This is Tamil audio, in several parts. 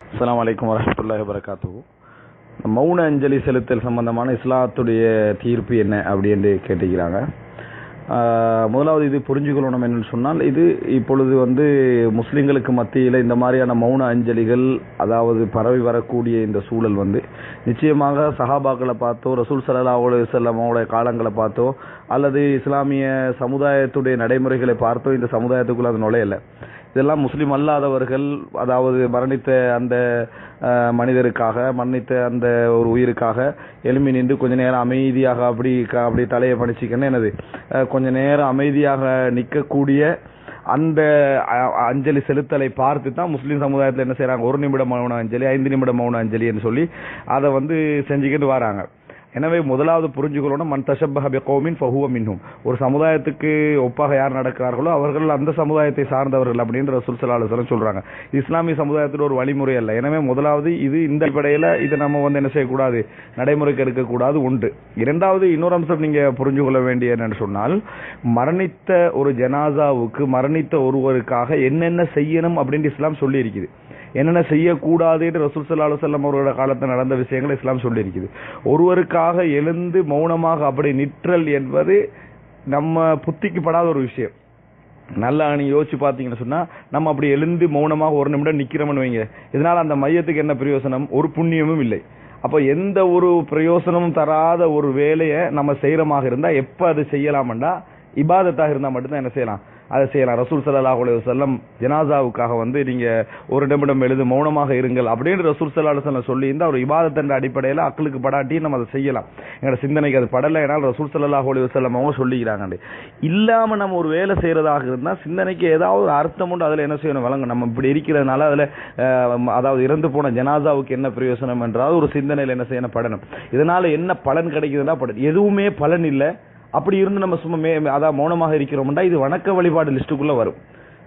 அஸ்லாம் வலைக்கம் வரமத்துல்லாஹ் வபரகாத்துஹு. மௌன அஞ்சலி செலுத்தல் சம்பந்தமான இஸ்லாத்துடைய தீர்ப்பு என்ன அப்படின்னு கேட்டுக்கிறாங்க. முதலாவது இது புரிஞ்சுக்கொள்ளணும் என்னன்னு சொன்னால் இது இப்பொழுது வந்து முஸ்லிம்களுக்கு மத்தியில் இந்த மாதிரியான மௌன அஞ்சலிகள் அதாவது பரவி வரக்கூடிய இந்த சூழல் வந்து நிச்சயமாக சஹாபாக்களை பார்த்தோ ரசூல் சல்லா அலுவலமோட காலங்களை பார்த்தோ அல்லது இஸ்லாமிய சமுதாயத்துடைய நடைமுறைகளை பார்த்தோ இந்த சமுதாயத்துக்குள்ள அது நுழையலை. இதெல்லாம் முஸ்லீம் அல்லாதவர்கள் அதாவது மரணித்த அந்த மனிதருக்காக மரணித்த அந்த ஒரு உயிருக்காக எழும்பி நின்று கொஞ்ச நேரம் அமைதியாக அப்படி க- அப்படி தலையை பணிச்சிக்கன்னு என்னது? கொஞ்ச நேரம் அமைதியாக நிற்கக்கூடிய அந்த அஞ்சலி செலுத்தலை பார்த்து தான் முஸ்லீம் சமுதாயத்தில் என்ன செய்கிறாங்க ஒரு நிமிடம் மௌன அஞ்சலி ஐந்து நிமிடம் மௌன அஞ்சலின்னு சொல்லி அதை வந்து செஞ்சுக்கிட்டு வராங்க. எனவே முதலாவது புரிஞ்சுக்கொள்ளணும் மன் தஷப்பஹ பிகௌமின் ஃபஹுவ மின்னும் ஒரு சமுதாயத்துக்கு ஒப்பாக யார் நடக்கிறார்களோ அவர்கள் அந்த சமுதாயத்தை சார்ந்தவர்கள் அப்படின்ற ரசூல் சொல்கிறாங்க சொல்றாங்க. இஸ்லாமிய சமுதாயத்தில் ஒரு வழிமுறை அல்ல. எனவே முதலாவது இது இந்த அடிப்படையில் இதை நம்ம வந்து என்ன செய்யக்கூடாது? நடைமுறைக்கு எடுக்கக்கூடாது உண்டு. இரண்டாவது இன்னொரு அம்சம் நீங்க புரிஞ்சு கொள்ள வேண்டிய என்னன்னு சொன்னால் மரணித்த ஒரு ஜனாசாவுக்கு மரணித்த ஒருவருக்காக என்னென்ன செய்யணும் அப்படின்னு இஸ்லாம் சொல்லி இருக்குது என்னென்ன செய்யக்கூடாதுன்னு ரசூல் சல்லா அலுவலம் அவர்களோட காலத்தில் நடந்த விஷயங்களை இஸ்லாம் சொல்லியிருக்குது. ஒருவருக்காக எழுந்து மௌனமாக அப்படி நிற்றல் என்பது நம்ம புத்திக்கு படாத ஒரு விஷயம். நல்லா நீங்க யோசிச்சு பார்த்தீங்கன்னு சொன்னால் நம்ம அப்படி எழுந்து மௌனமாக ஒரு நிமிடம் நிற்கிறோம்னு வைங்க. இதனால் அந்த மையத்துக்கு என்ன பிரயோசனம்? ஒரு புண்ணியமும் இல்லை. அப்போ எந்த ஒரு பிரயோசனமும் தராத ஒரு வேலையை நம்ம செய்கிறமாக இருந்தால் எப்போ அது செய்யலாம்டா இபாதத்தாக இருந்தால் மட்டும்தான் என்ன செய்யலாம்? அதை செய்யலாம். ரசூல் சல்லாஹ் அலி வல்லம் ஜனாசாவுக்காக வந்து நீங்க ஒரு நிமிடம் எழுது மௌனமாக இருங்கள் அப்படின்னு ரசூல் ஸல்லல்லாஹு அலைஹி சொல்லி இருந்தா ஒரு இபாதத்தின் அடிப்படையில் அக்களுக்கு படாட்டி நம்ம அதை செய்யலாம். எங்களோட சிந்தனைக்கு அது படலை ஏனால் ரசூல் சல்லாஹ் அலி வல்லம் அவங்க சொல்லிக்கிறாங்க இல்லாம நம்ம ஒரு வேலை செய்யறதாக இருந்தால் சிந்தனைக்கு ஏதாவது ஒரு அர்த்தம் உண்டு அதில் என்ன செய்யணும்? வழங்க நம்ம இப்படி இருக்கிறதுனால அதில் அதாவது இறந்து போன ஜனாசாவுக்கு என்ன பிரயோசனம் என்றால் ஒரு சிந்தனையில் என்ன செய்யணும்? படணும். இதனால என்ன பலன் கிடைக்குதுன்னா படணும் எதுவுமே பலன் இல்லை. அப்படி இருந்து நம்ம சும்மா மே அதான் மௌனமாக இருக்கிறோம்டா இது வணக்க வழிபாடு லிஸ்ட்டுக்குள்ள வரும்.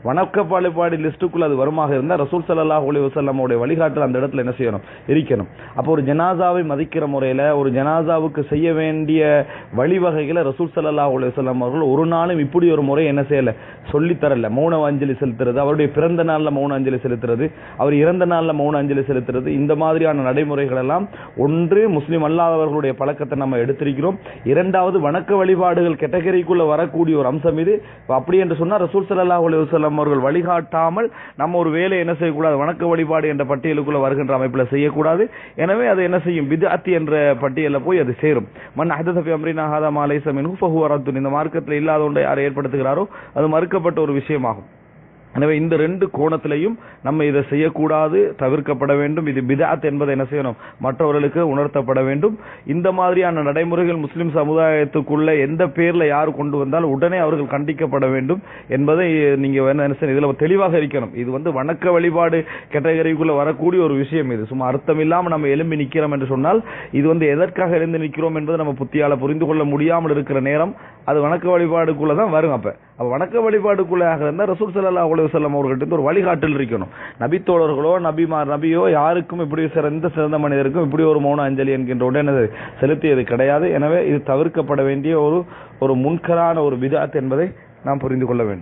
வணக்க வழிபாடு லிஸ்ட்டுக்குள்ள அது வருமாக இருந்தால் ரசூல் சல்லாஹ் அலி வசல்லமுடைய வழிகாட்டல் அந்த இடத்துல என்ன செய்யணும்? இருக்கணும் அப்போ ஒரு ஜனாசாவை மதிக்கிற முறையில் ஒரு ஜனாசாவுக்கு செய்ய வேண்டிய வழிவகைகளை ரசூல் சல்லாஹ் அலி வசல்லம் அவர்கள் ஒரு நாளும் இப்படி ஒரு முறை என்ன செய்யலை? சொல்லித்தரல மௌன அஞ்சலி செலுத்துறது அவருடைய பிறந்த நாளில் மௌன அஞ்சலி செலுத்துறது அவர் இறந்த நாளில் மௌன அஞ்சலி செலுத்துறது இந்த மாதிரியான நடைமுறைகள் எல்லாம் ஒன்று முஸ்லீம் அல்லாதவர்களுடைய பழக்கத்தை நம்ம எடுத்திருக்கிறோம். இரண்டாவது வணக்க வழிபாடுகள் கேட்டகரிக்குள்ள வரக்கூடிய ஒரு அம்சம் இது. அப்படி என்று சொன்னால் ரசூல் சல்லாஹ் அலி வசல்லம் வஸல்லம் அவர்கள் வழிகாட்டாமல் நம்ம ஒரு வேலை என்ன செய்யக்கூடாது? வணக்க வழிபாடு என்ற பட்டியலுக்குள்ள வருகின்ற அமைப்புல செய்யக்கூடாது. எனவே அது என்ன செய்யும்? பித்அத் என்ற பட்டியலில் போய் அது சேரும். மண் அஹதபி ஃபி அம்ரினா மாலை சமின் இந்த மார்க்கத்தில் இல்லாத ஒன்றை யார் ஏற்படுத்துகிறாரோ அது மறுக்கப்பட்ட ஒரு விஷயமாகும். எனவே இந்த ரெண்டு கோணத்திலையும் நம்ம இதை செய்யக்கூடாது தவிர்க்கப்பட வேண்டும். இது பிதாத் என்பதை என்ன செய்யணும்? மற்றவர்களுக்கு உணர்த்தப்பட வேண்டும். இந்த மாதிரியான நடைமுறைகள் முஸ்லிம் சமுதாயத்துக்குள்ள எந்த பேர்ல யார் கொண்டு வந்தால் உடனே அவர்கள் கண்டிக்கப்பட வேண்டும் என்பதை நீங்க என்ன செய்யணும், இதுல தெளிவாக இருக்கணும். இது வந்து வணக்க வழிபாடு கேட்டகரிக்குள்ள வரக்கூடிய ஒரு விஷயம் இது. சும்மா அர்த்தம் இல்லாம நம்ம எழும்பி நிக்கிறோம் என்று சொன்னால் இது வந்து எதற்காக எழுந்து நிற்கிறோம் என்பதை நம்ம புத்தியால புரிந்து கொள்ள முடியாமல் இருக்கிற நேரம் அது வணக்க வழிபாடுக்குள்ள தான் வரும் அப்ப வணக்க வழிபாடுக்குள்ளாக இருந்தா ரசூல் ஸல்லல்லாஹு அலைஹி வஸல்லம் அவர்கள்ட்ட ஒரு வழிகாட்டல் இருக்கணும். நபித்தோழர்களோ நபிமார் நபியோ யாருக்கும் இப்படி சிறந்த சிறந்த மனிதருக்கும் இப்படி ஒரு மௌன அஞ்சலி என்கின்ற உடனே செலுத்தியது கிடையாது. எனவே இது தவிர்க்கப்பட வேண்டிய ஒரு ஒரு முன்கரான ஒரு விதாத் என்பதை நாம் புரிந்து கொள்ள வேண்டும்.